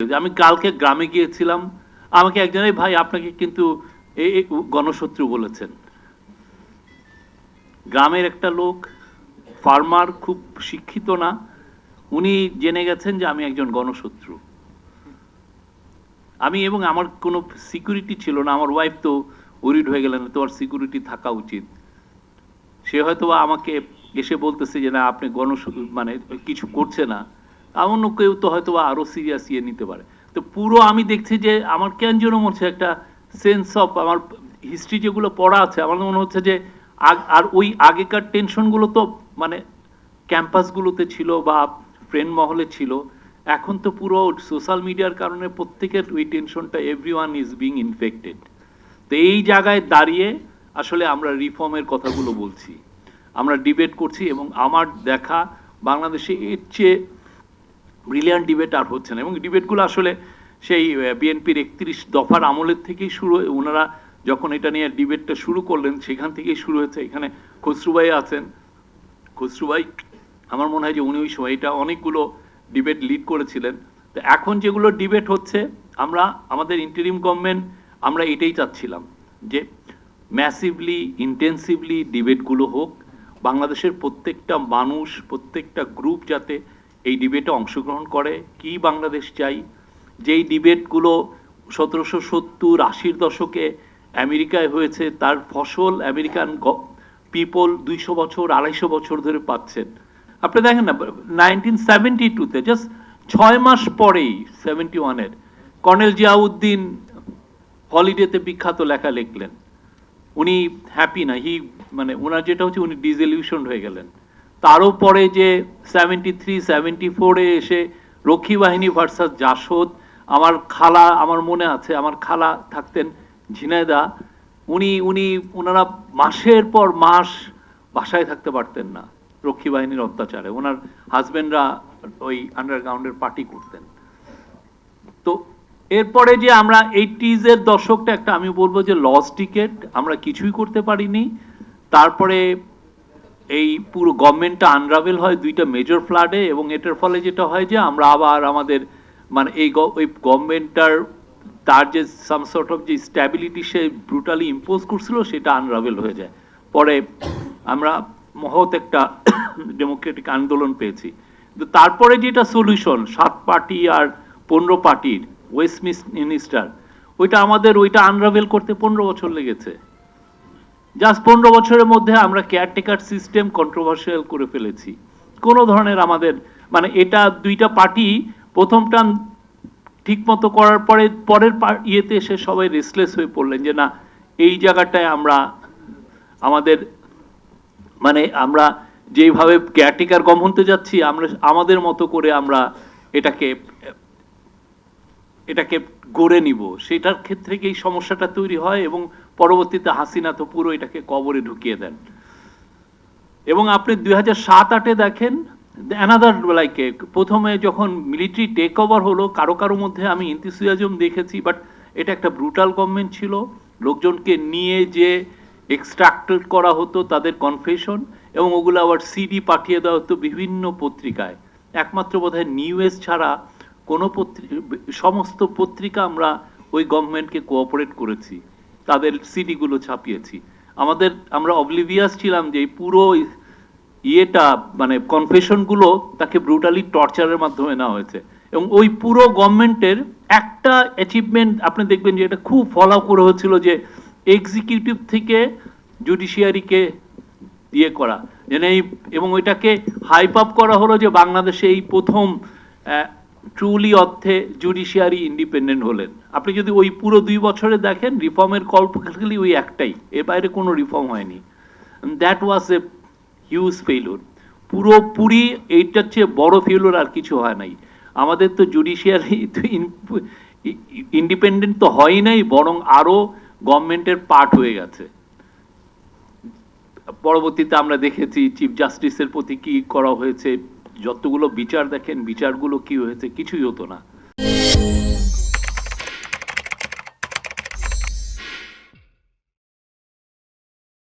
আমি কালকে গ্রামে গিয়েছিলাম, আমাকে একজনের ভাই, আপনাকে কিন্তু এই গণশত্রু বলেছেন। গ্রামের একটা লোক, ফার্মার, খুব শিক্ষিত না, উনি জেনে গেছেন যে আমি একজন গণশত্রু। আমি এবং আমার কোনো সিকিউরিটি ছিল না, আমার ওয়াইফ তো ওরিড হয়ে গেলেন তোমার সিকিউরিটি থাকা উচিত। সে হয়তো আমাকে এসে বলতেছে যে, না, আপনি গণ মানে কিছু করছে না। এমন কেউ তো হয়তো বা আরও সিরিয়াস ইয়ে নিতে পারে। তো পুরো আমি দেখছি যে আমার কেন যেন মনে হচ্ছে একটা সেন্স অফ আমার হিস্ট্রি যেগুলো পড়া আছে, আমার মনে হচ্ছে যে আর ওই আগেকার টেনশনগুলো তো মানে ক্যাম্পাসগুলোতে ছিল বা ফ্রেন্ড মহলে ছিল, এখন তো পুরো সোশ্যাল মিডিয়ার কারণে প্রত্যেকের ওই টেনশনটা everyone is being infected তো এই জায়গায় দাঁড়িয়ে আসলে আমরা রিফর্মের কথাগুলো বলছি। আমরা ডিবেট করছি এবং আমার দেখা বাংলাদেশে এর চেয়ে ব্রিলিয়ান্ট ডিবেট আর হচ্ছে না। এবং ডিবেটগুলো আসলে সেই বিএনপির একত্রিশ দফার আমলের থেকেই শুরু ওনারা যখন এটা নিয়ে ডিবেটটা শুরু করলেন, সেখান থেকেই শুরু হয়েছে। এখানে খসরুভাই আছেন। খসরুভাই আমার মনে হয় যে উনি ওই সময় এটা অনেকগুলো ডিবেট লিড করেছিলেন। তো এখন যেগুলো ডিবেট হচ্ছে, আমরা, আমাদের ইন্টারিম গভর্নমেন্ট আমরা এটাই চাচ্ছিলাম যে ম্যাসিভলি ইন্টেন্সিভলি ডিবেটগুলো হোক, বাংলাদেশের প্রত্যেকটা মানুষ, প্রত্যেকটা গ্রুপ যাতে এই ডিবেটে অংশগ্রহণ করে, কি বাংলাদেশ চাই? যেই ডিবেটগুলো সতেরোশো সত্তর আশির দশকে আমেরিকায় হয়েছে, তার ফসল আমেরিকান পিপল দুইশো বছর, আড়াইশো বছর ধরে পাচ্ছেন। আপনি দেখেন না নাইনটিন সেভেন্টি টুতে জাস্ট ছয় মাস পরেই সেভেন্টি ওয়ানের কর্নেল জিয়াউদ্দিন হলিডেতে বিখ্যাত লেখা লিখলেন। উনি হ্যাপি না হি মানে ওনার যেটা হচ্ছে, উনি ডিজলিউশন হয়ে গেলেন। তারও পরে যে সেভেন্টি থ্রি সেভেন্টি ফোরে এসে রক্ষী বাহিনী ভার্সাস জাসদ, আমার খালা, আমার মনে আছে, আমার খালা থাকতেন ঝিনাইদা, উনি উনি ওনারা মাসের পর মাস বাসায় থাকতে পারতেন না রক্ষী বাহিনীর অত্যাচারে। ওনার হাজবেন্ডরা ওই আন্ডারগ্রাউন্ডের পার্টি করতেন। তো এরপরে যে আমরা এইটিজ এর দশকটা একটা, আমি বলব যে লস টিকেট আমরা কিছুই করতে পারিনি। তারপরে এই পুরো গভর্নমেন্টটা আনরাভেল হয় দুইটা মেজর ফ্লাডে এবং এটার ফলে যেটা হয় যে আমরা আবার আমাদের মানে এই ওই গভর্নমেন্টটার তার যে সাম সর্ট অফ যে স্ট্যাবিলিটি সে ব্রুটালি ইম্পোজ করছিল সেটা আনরাভেল হয়ে যায়। পরে আমরা মহৎ একটা ডেমোক্রেটিক আন্দোলন পেয়েছি। কিন্তু তারপরে যেটা সলিউশন সাত পার্টি আর পনেরো পার্টির ওয়েস্ট মিনিস্টার ওইটা আমাদের, ওইটা আনরাভেল করতে পনেরো বছর লেগেছে। জাস্ট পনেরো বছরের মধ্যে আমরা কেয়ারটেকার সিস্টেম কন্ট্রোভার্সিয়াল করে ফেলেছি। কোনো ধরনের আমাদের মানে এটা দুইটা পার্টি প্রথম ঠিক মতো করার পরে, পরের ইয়েতে এসে সবাই রেসলেস হয়ে পড়লেন যে না, এই জায়গাটায় আমরা আমাদের মানে আমরা যেভাবে কেয়ারটেকার গভর্নমেন্টে যাচ্ছি, আমরা, আমাদের মতো করে আমরা এটাকে এটাকে গড়ে নিব। সেটার ক্ষেত্রে এই সমস্যাটা তৈরি হয় এবং পরবর্তীতে হাসিনা তো পুরো এটাকে কবরে ঢুকিয়ে দেন। এবং আপনি দুই হাজার সাত আটে দেখেন অ্যানাদার লাইক প্রথমে যখন মিলিটারি টেক ওভার হলো, কারও কারও মধ্যে আমি ইন্থুসিয়াজম দেখেছি বাট এটা একটা ব্রুটাল গভর্নমেন্ট ছিল। লোকজনকে নিয়ে যে এক্সট্রাক্টেড করা হতো তাদের কনফেশন এবং ওগুলো আবার সিডি পাঠিয়ে দেওয়া হতো বিভিন্ন পত্রিকায়। একমাত্র বোধহয় নিউএস ছাড়া কোনো পত্রিকা সমস্ত পত্রিকা আমরা ওই গভর্নমেন্টকে কোঅপারেট করেছি। তাদের সিডিগুলো ছাপিয়েছি। আমাদের, আমরা অবলিভিয়াস ছিলাম যে পুরো ইয়েটা মানে কনফেশনগুলো তাকে ব্রুটালি টর্চারের মাধ্যমে নেওয়া হয়েছে। এবং ওই পুরো গভর্নমেন্টের একটা অ্যাচিভমেন্ট আপনি দেখবেন যে এটা খুব ফলো করে হচ্ছিল যে এক্সিকিউটিভ থেকে জুডিশিয়ারিকে ইয়ে করা। এই, এবং ওইটাকে হাইপ আপ করা হলো যে বাংলাদেশে এই প্রথম ট্রুলি অর্থে জুডিশিয়ারি ইন্ডিপেন্ডেন্ট হলেন। আপনি যদি ওই পুরো দুই বছরে দেখেন রিফর্মের কল্প খালি ওই একটাই। এর বাইরে কোনো রিফর্ম হয়নি। That was a huge failure পুরোপুরি এইটার চেয়ে বড় ফেইলুর আর কিছু হয় নাই। আমাদের তো জুডিশিয়ারি ইন্ডিপেন্ডেন্ট তো হয় নাই, বরং আরও গভর্নমেন্টের পার্ট হয়ে গেছে। পরবর্তীতে আমরা দেখেছি চিফ জাস্টিসের প্রতি কি করা হয়েছে যতগুলো বিচার দেখেন বিচারগুলো কি হয়েছে কিছুই হতো না।